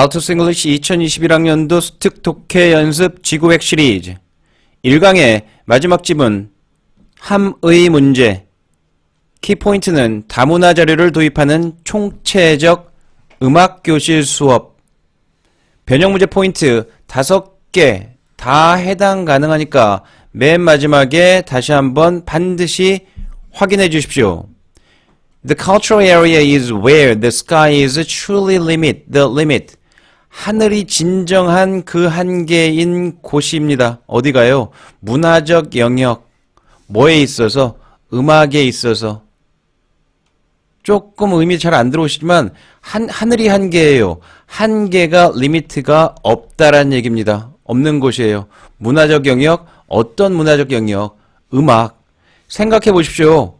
알토스 잉글리시 2021학년도 스특 독해 연습 지구획 시리즈 1강의 마지막 지문 함의 문제 키포인트는 다문화 자료를 도입하는 총체적 음악교실 수업 변형 문제 포인트 5개 다 해당 가능하니까 맨 마지막에 다시 한번 반드시 확인해 주십시오. The cultural area is where the sky is truly limit, the limit. 하늘이 진정한 그 한계인 곳입니다. 어디가요? 문화적 영역. 뭐에 있어서? 음악에 있어서. 조금 의미 잘 안 들어오시지만, 한, 하늘이 한계예요. 한계가, 리미트가 없다란 얘기입니다. 없는 곳이에요. 문화적 영역, 어떤 문화적 영역? 음악. 생각해 보십시오.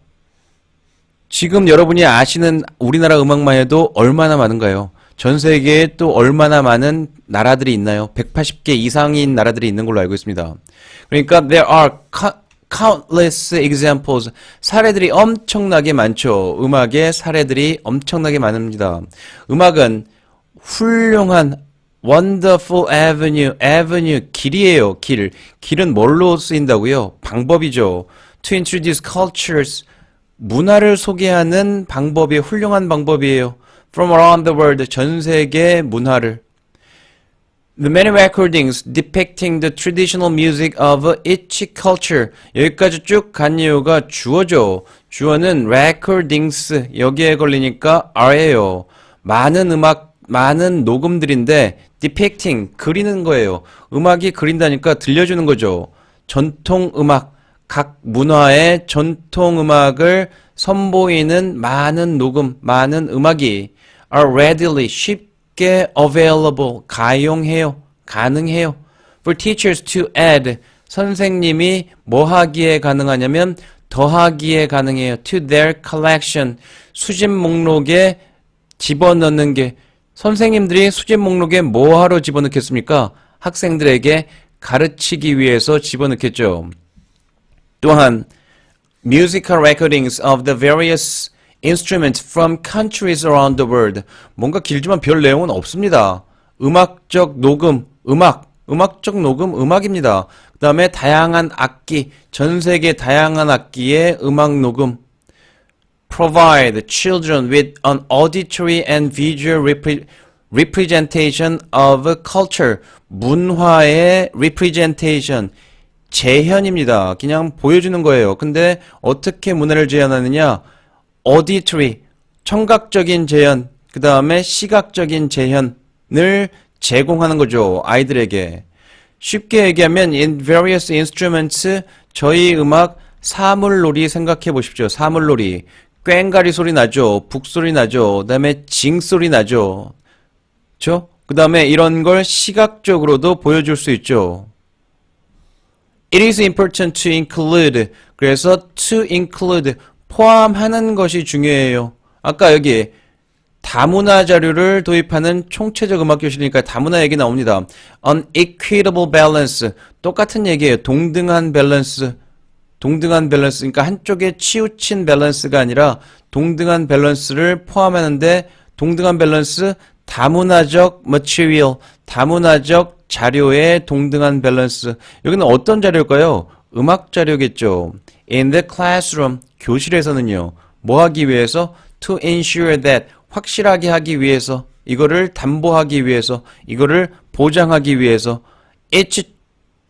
지금 여러분이 아시는 우리나라 음악만 해도 얼마나 많은가요? 전 세계에 또 얼마나 많은 나라들이 있나요? 180개 이상인 나라들이 있는 걸로 알고 있습니다. 그러니까 there are co- countless examples. 사례들이 엄청나게 많죠. 음악의 사례들이 엄청나게 많습니다. 음악은 훌륭한 wonderful avenue, avenue 길이에요. 길. 길은 뭘로 쓰인다고요? 방법이죠. to introduce cultures 문화를 소개하는 방법이 훌륭한 방법이에요. From around the world, 전 세계 문화를. The many recordings depicting the traditional music of each culture. 여기까지 쭉 간 이유가 주어죠. 주어는 recordings. 여기에 걸리니까 R예요. 많은 음악, 많은 녹음들인데 depicting, 그리는 거예요. 음악이 그린다니까 들려주는 거죠. 전통 음악. 각 문화의 전통 음악을 선보이는 많은 녹음, 많은 음악이 are readily 쉽게 available 가용해요. 가능해요. For teachers to add 선생님이 뭐 하기에 가능하냐면 더하기에 가능해요. To their collection 수집 목록에 집어넣는 게 선생님들이 수집 목록에 뭐 하러 집어넣겠습니까? 학생들에게 가르치기 위해서 집어넣겠죠. 또한 musical recordings of the various instruments from countries around the world. 뭔가 길지만 별 내용은 없습니다. 음악적 녹음, 음악, 음악적 녹음, 음악입니다. 그 다음에 다양한 악기, 전 세계 다양한 악기의 음악 녹음. Provide children with an auditory and visual repre- representation of culture. 문화의 representation. 재현입니다. 그냥 보여주는 거예요. 근데 어떻게 문화를 재현하느냐? Auditory, 청각적인 재현, 그 다음에 시각적인 재현을 제공하는 거죠. 아이들에게. 쉽게 얘기하면 in various instruments 저희 음악 사물놀이 생각해 보십시오. 사물놀이. 꽹가리 소리 나죠. 북소리 나죠. 그다음에 징소리 나죠. 그렇죠? 그다음에 이런 걸 시각적으로도 보여줄 수 있죠. It is important to include. 그래서 to include 포함하는 것이 중요해요. 아까 여기 다문화 자료를 도입하는 총체적 음악 교실이니까 다문화 얘기 나옵니다. unequitable balance 똑같은 얘기예요. 동등한 밸런스. 동등한 밸런스. 그러니까 한쪽에 치우친 밸런스가 아니라 동등한 밸런스를 포함하는데 동등한 밸런스 다문화적 material, 다문화적 자료의 동등한 밸런스. 여기는 어떤 자료일까요? 음악 자료겠죠. In the classroom, 교실에서는요. 뭐 하기 위해서? To ensure that, 확실하게 하기 위해서, 이거를 담보하기 위해서, 이거를 보장하기 위해서, each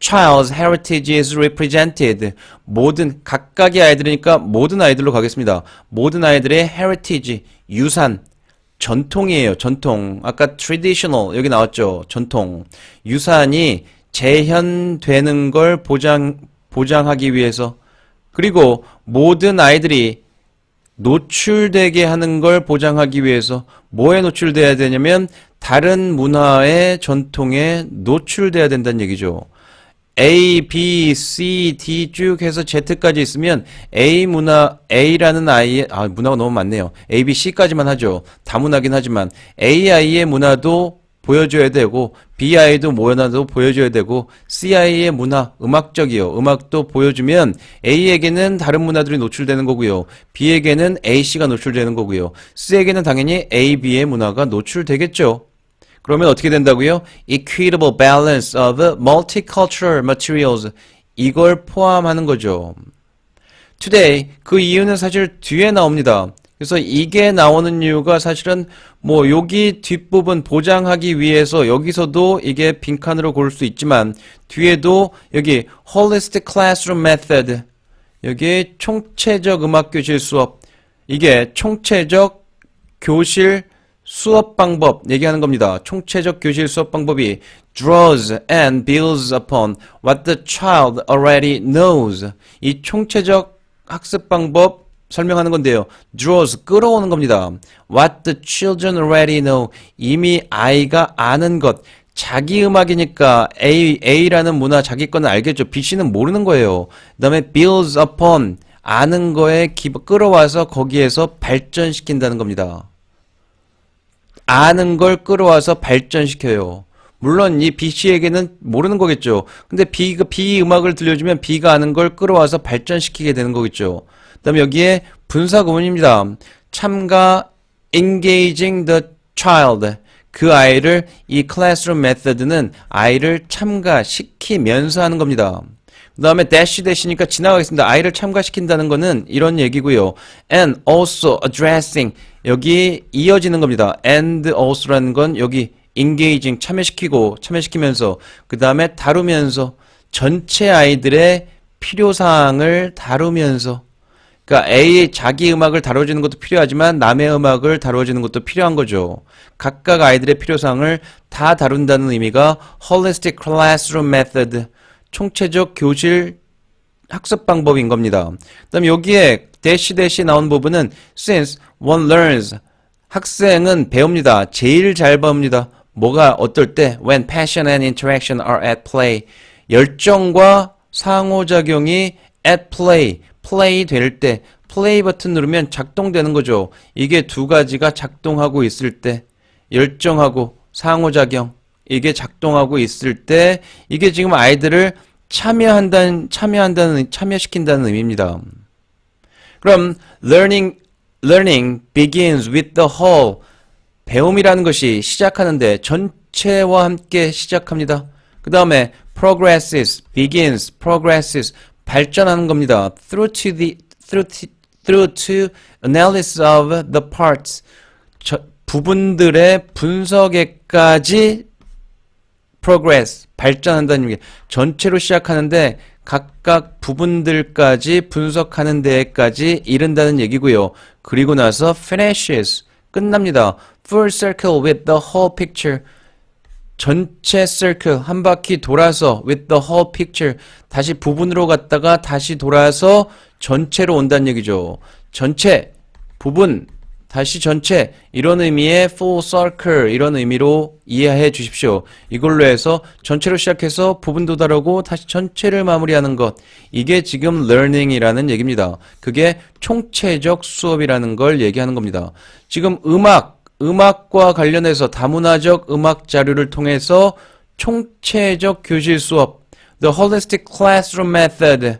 child's heritage is represented. 모든, 각각의 아이들이니까 모든 아이들로 가겠습니다. 모든 아이들의 heritage, 유산, 전통이에요, 전통. 아까 traditional, 여기 나왔죠, 전통. 유산이 재현되는 걸 보장, 보장하기 위해서. 그리고 모든 아이들이 노출되게 하는 걸 보장하기 위해서 뭐에 노출돼야 되냐면 다른 문화의 전통에 노출돼야 된다는 얘기죠. A, B, C, D 쭉 해서 Z까지 있으면 A 문화, A라는 아이의, 아, 문화가 너무 많네요. A, B, C까지만 하죠. 다문화긴 하지만 A 아이의 문화도 보여줘야 되고 B 아이도 문화도 보여줘야 되고 C 아이의 문화, 음악적이요. 음악도 보여주면 A에게는 다른 문화들이 노출되는 거고요. B에게는 A, C가 노출되는 거고요. C에게는 당연히 A, B의 문화가 노출되겠죠. 그러면 어떻게 된다고요? Equitable balance of multicultural materials. 이걸 포함하는 거죠. today 그 이유는 사실 뒤에 나옵니다. 그래서 이게 나오는 이유가 사실은 뭐 여기 뒷부분 보장하기 위해서 여기서도 이게 빈칸으로 고를 수 있지만 뒤에도 여기 holistic classroom method 여기 총체적 음악 교실 수업 이게 총체적 교실 수업 방법 얘기하는 겁니다. 총체적 교실 수업 방법이 draws and builds upon what the child already knows. 이 총체적 학습 방법 설명하는 건데요. draws 끌어오는 겁니다. what the children already know. 이미 아이가 아는 것. 자기 음악이니까 A, A라는 문화 자기 거는 알겠죠. B, C는 모르는 거예요. 그 다음에 builds upon 아는 거에 기, 끌어와서 거기에서 발전시킨다는 겁니다. 아는 걸 끌어와서 발전시켜요. 물론 이 B 씨에게는 모르는 거겠죠. 근데 B가 B 음악을 들려주면 B가 아는 걸 끌어와서 발전시키게 되는 거겠죠. 그 다음에 여기에 분사 구문입니다. 참가 engaging the child 그 아이를 이 classroom method는 아이를 참가시키면서 하는 겁니다. 그 다음에 dash dash니까 지나가겠습니다. 아이를 참가시킨다는 거는 이런 얘기고요. and also addressing 여기 이어지는 겁니다. and also라는 건 여기 engaging 참여시키고 참여시키면서 그 다음에 다루면서 전체 아이들의 필요사항을 다루면서 그러니까 A 자기 음악을 다뤄주는 것도 필요하지만 남의 음악을 다뤄주는 것도 필요한 거죠. 각각 아이들의 필요사항을 다 다룬다는 의미가 holistic classroom method 총체적 교실 학습 방법인 겁니다. 그다음 여기에 대시 대시 나온 부분은 since one learns 학생은 배웁니다. 제일 잘 배웁니다. 뭐가 어떨 때 when passion and interaction are at play 열정과 상호작용이 at play 플레이 될 때 플레이 버튼 누르면 작동되는 거죠. 이게 두 가지가 작동하고 있을 때 열정하고 상호작용 이게 작동하고 있을 때 이게 지금 아이들을 참여한다는 참여한다는 참여시킨다는 의미입니다. 그럼 learning learning begins with the whole 배움이라는 것이 시작하는데 전체와 함께 시작합니다. 그 다음에 progresses, begins, progresses 발전하는 겁니다. through to the through to, through to analysis of the parts 저, 부분들의 분석에까지 progress 발전한다는 게 전체로 시작하는데 각각 부분들까지 분석하는 데까지 이른다는 얘기고요. 그리고 나서 finishes 끝납니다. full circle with the whole picture 전체 circle 한 바퀴 돌아서 with the whole picture 다시 부분으로 갔다가 다시 돌아서 전체로 온다는 얘기죠. 전체 부분 다시 전체 이런 의미의 full circle 이런 의미로 이해해 주십시오. 이걸로 해서 전체로 시작해서 부분도 다르고 다시 전체를 마무리하는 것 이게 지금 learning이라는 얘기입니다. 그게 총체적 수업이라는 걸 얘기하는 겁니다. 지금 음악 음악과 관련해서 다문화적 음악 자료를 통해서 총체적 교실 수업 The Holistic Classroom Method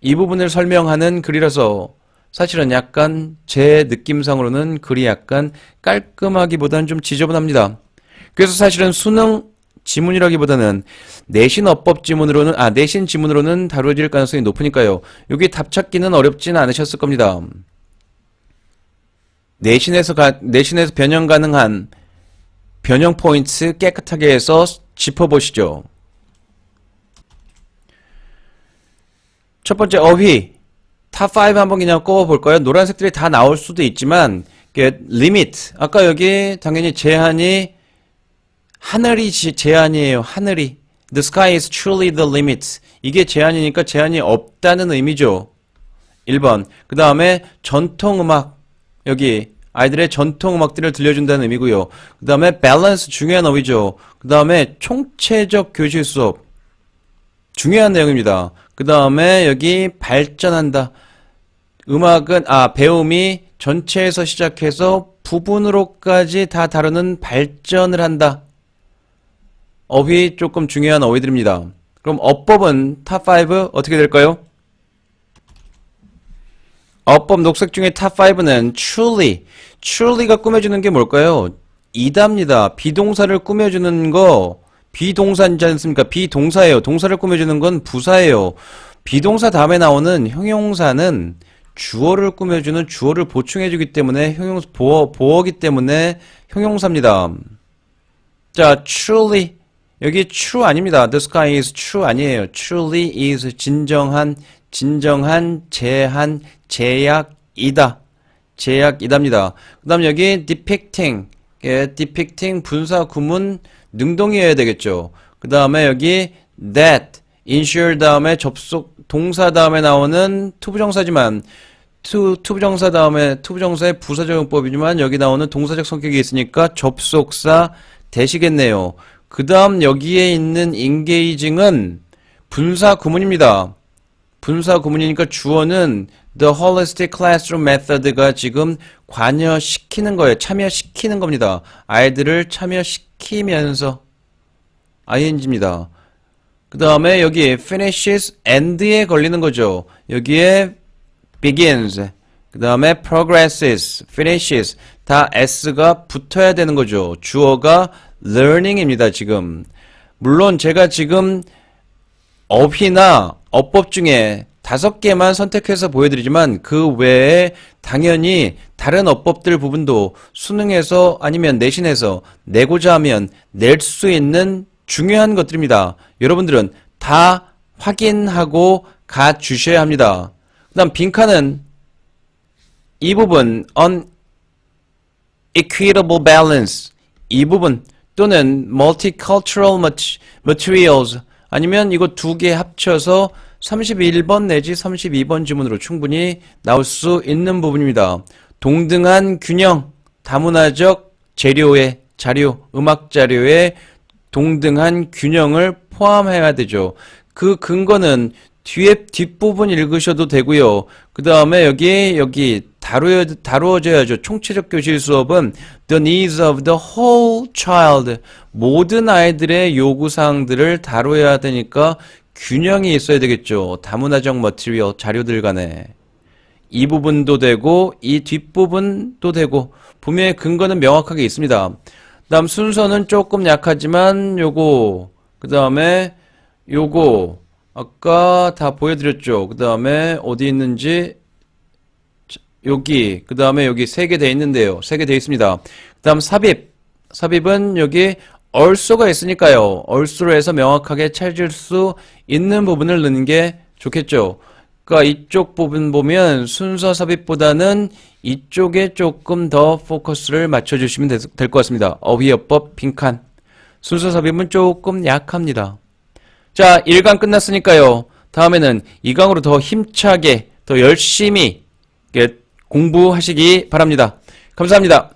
이 부분을 설명하는 글이라서 사실은 약간 제 느낌상으로는 글이 약간 깔끔하기보다는 좀 지저분합니다. 그래서 사실은 수능 지문이라기보다는 내신 어법 지문으로는 아 내신 지문으로는 다뤄질 가능성이 높으니까요. 여기 답 찾기는 어렵진 않으셨을 겁니다. 내신에서 가, 내신에서 변형 가능한 변형 포인트 깨끗하게 해서 짚어보시죠. 첫 번째 어휘 탑5 한번 그냥 꼽아볼까요? 노란색들이 다 나올 수도 있지만 이게 리미트 아까 여기 당연히 제한이 하늘이 지- 제한이에요. 하늘이 The sky is truly the limit. 이게 제한이니까 제한이 없다는 의미죠. 1번. 그 다음에 전통음악. 여기 아이들의 전통 음악들을 들려준다는 의미고요. 그 다음에 밸런스 중요한 어휘죠. 그 다음에 총체적 교실 수업. 중요한 내용입니다. 그 다음에 여기 발전한다. 음악은, 아, 배움이 전체에서 시작해서 부분으로까지 다 다루는 발전을 한다. 어휘 조금 중요한 어휘들입니다. 그럼 어법은 탑5 어떻게 될까요? 어법 녹색 중에 탑5는 truly. truly가 꾸며주는 게 뭘까요? 이답니다. 비동사를 꾸며주는 거 비동사인지 않습니까? 비동사예요. 동사를 꾸며주는 건 부사예요. 비동사 다음에 나오는 형용사는 주어를 꾸며주는 주어를 보충해주기 때문에 형용 보어 보어기 때문에 형용사입니다. 자, truly 여기 true 아닙니다. The sky is true 아니에요. truly is 진정한 진정한 제한 제약이다. 제약이답니다. 그 다음 여기 depicting 예, depicting 분사 구문 능동이어야 되겠죠. 그 다음에 여기 that ensure 다음에 접속 동사 다음에 나오는 투부정사지만 투, 투부정사 다음에 투부정사의 부사적용법이지만 여기 나오는 동사적 성격이 있으니까 접속사 되시겠네요. 그 다음 여기에 있는 engaging은 분사 구문입니다. 분사 구문이니까 주어는 the holistic classroom method가 지금 관여시키는 거예요. 참여시키는 겁니다. 아이들을 참여시키면서 ing입니다. 그 다음에 여기 finishes end에 걸리는 거죠. 여기에 begins, 그 다음에 progresses, finishes 다 s가 붙어야 되는 거죠. 주어가 learning입니다. 지금 물론 제가 지금 어휘나 어법 중에 다섯 개만 선택해서 보여드리지만 그 외에 당연히 다른 어법들 부분도 수능에서 아니면 내신에서 내고자 하면 낼 수 있는 중요한 것들입니다. 여러분들은 다 확인하고 가 주셔야 합니다. 그 다음 빈칸은 이 부분 unequitable balance 이 부분 또는 multicultural mat- materials 아니면 이거 두 개 합쳐서 31번 내지 32번 지문으로 충분히 나올 수 있는 부분입니다. 동등한 균형, 다문화적 재료의 자료, 음악 자료의 동등한 균형을 포함해야 되죠. 그 근거는 뒤에 뒷부분 읽으셔도 되고요. 그 다음에 여기 여기 다루어 다루어져야죠. 총체적 교실 수업은 the needs of the whole child 모든 아이들의 요구 사항들을 다뤄야 되니까 균형이 있어야 되겠죠. 다문화적 머티리얼 자료들 간에 이 부분도 되고 이 뒷부분도 되고 분명히 근거는 명확하게 있습니다. 다음 순서는 조금 약하지만 요거 그 다음에 요거 아까 다 보여드렸죠. 그 다음에 어디 있는지 자, 여기 그 다음에 여기 세 개 돼 있는데요. 세 개 돼 있습니다. 그 다음 삽입 삽입은 여기 얼소가 있으니까요. 얼소로 해서 명확하게 찾을 수 있는 부분을 넣는 게 좋겠죠. 그러니까 이쪽 부분 보면 순서 삽입보다는 이쪽에 조금 더 포커스를 맞춰주시면 될 것 같습니다. 어휘어법 빈칸 순서 삽입은 조금 약합니다. 자, 1강 끝났으니까요. 다음에는 2강으로 더 힘차게, 더 열심히 예, 공부하시기 바랍니다. 감사합니다.